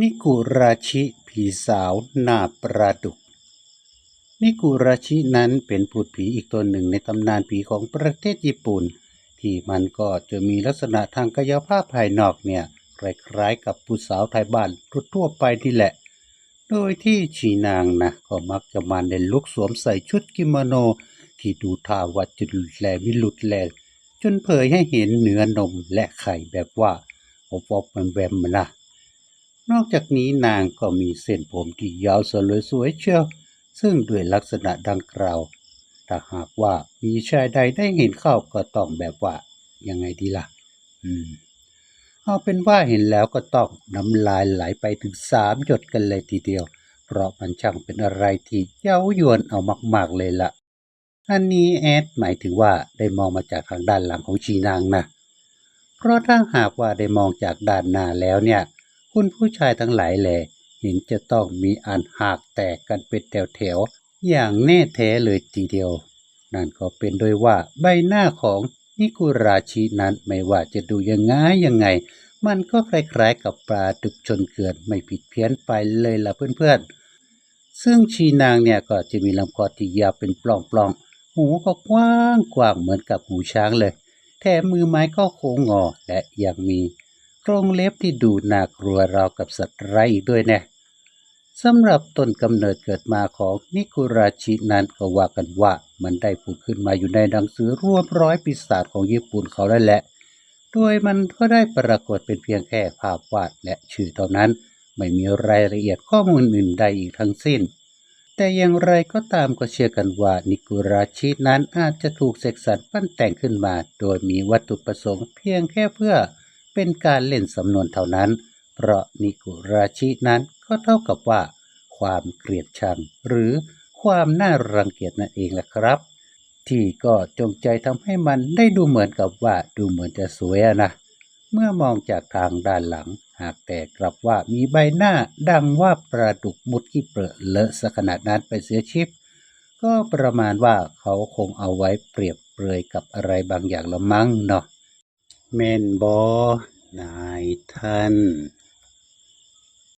นิกุราชิผีสาวหน้าปลาดุก นิกุราชินั้นเป็นพูดผีอีกตัวหนึ่งในตำนานผีของประเทศญี่ปุ่น ที่มันก็จะมีลักษณะทางกายภาพภายนอกเนี่ยคล้ายๆกับผู้สาวไทยบ้านทั่วไปนี่แหละ โดยที่ชีนางนะก็มักจะมาในลุกสวมใส่ชุดกิโมโน ที่ดูท่าว่าจะหลุดแลวิลุดแลจนเผยให้เห็นเนื้อนมและไข่แบบว่าอบอบแวมๆนะ นอกจากนี้นางก็มีเส้นผมที่ยาวสลวยสวยเชียว ซึ่งด้วยลักษณะดังกล่าวถ้าหากว่ามีชายใดได้เห็นเข้าก็ต้องแบบว่า ยังไงดีล่ะ อืม เอาเป็นว่าเห็นแล้วก็ต้องน้ำลายไหลไปถึงสามหยดกันเลยทีเดียว เพราะมันช่างเป็นอะไรที่เย้ายวนเอามาก ๆเลยล่ะ อันนี้แอดหมายถึงว่าได้มองมาจากทางด้านหลังของชีนางนะ เพราะถ้าหากว่าได้มองจากด้านหน้าแล้วเนี่ย คุณผู้ชายทั้งหลายแหลเห็นจะต้องมีอันหักแตกกันเป็นแถวๆอย่างแน่แท้เลยทีเดียว นั่นก็เป็นโดยว่าใบหน้าของนิกุราชินั้นไม่ว่าจะดูยังไงยังไง มันก็คล้ายๆกับปลาดุกชนเกลือนไม่ผิดเพี้ยนไปเลยล่ะเพื่อนๆ ซึ่งชีนางเนี่ยก็จะมีลำคอที่ยาวเป็นปล้องๆ หูก็กว้างกว้างเหมือนกับหูช้างเลย แถมมือไม้ก็โค้งงอและยังมี กรงเล็บที่ดูน่ากลัวราวกับสัตว์ไร้อีกด้วยแน่สำหรับต้นกำเนิดเกิดมาของนิคุราชินั้นก็ว่ากันว่ามันได้ผุดขึ้นมาอยู่ในหนังสือรวบร้อยปีศาจของญี่ปุ่นเขาแล้วแหละ โดยมันก็ได้ปรากฏเป็นเพียงแค่ภาพวาดและชื่อเท่านั้น ไม่มีรายละเอียดข้อมูลอื่นใดอีกทั้งสิ้น แต่อย่างไรก็ตามก็เชื่อกันว่านิกุราชินั้นอาจจะถูกเสกสรรปั้นแต่งขึ้นมา โดยมีวัตถุประสงค์เพียงแค่เพื่อ เป็นการเล่นสำนวนเท่านั้น เพราะนิกุราชินั้นก็เท่ากับว่า ความเกลียดชัง หรือความน่ารังเกียจนั่นเองแหละครับ ที่ก็จงใจทำให้มันได้ดูเหมือนกับว่าดูเหมือนจะสวยนะ เมื่อมองจากทางด้านหลัง หากแต่กลับว่ามีใบหน้าดังว่าปลาดุกมุดขี้เปรอะเลอะสขนาดนั้นไปเสียชิบก็ประมาณว่าเขาคงเอาไว้เปรียบเปรยกับอะไรบางอย่างละมั้งเนาะ แม่นบอนายท่าน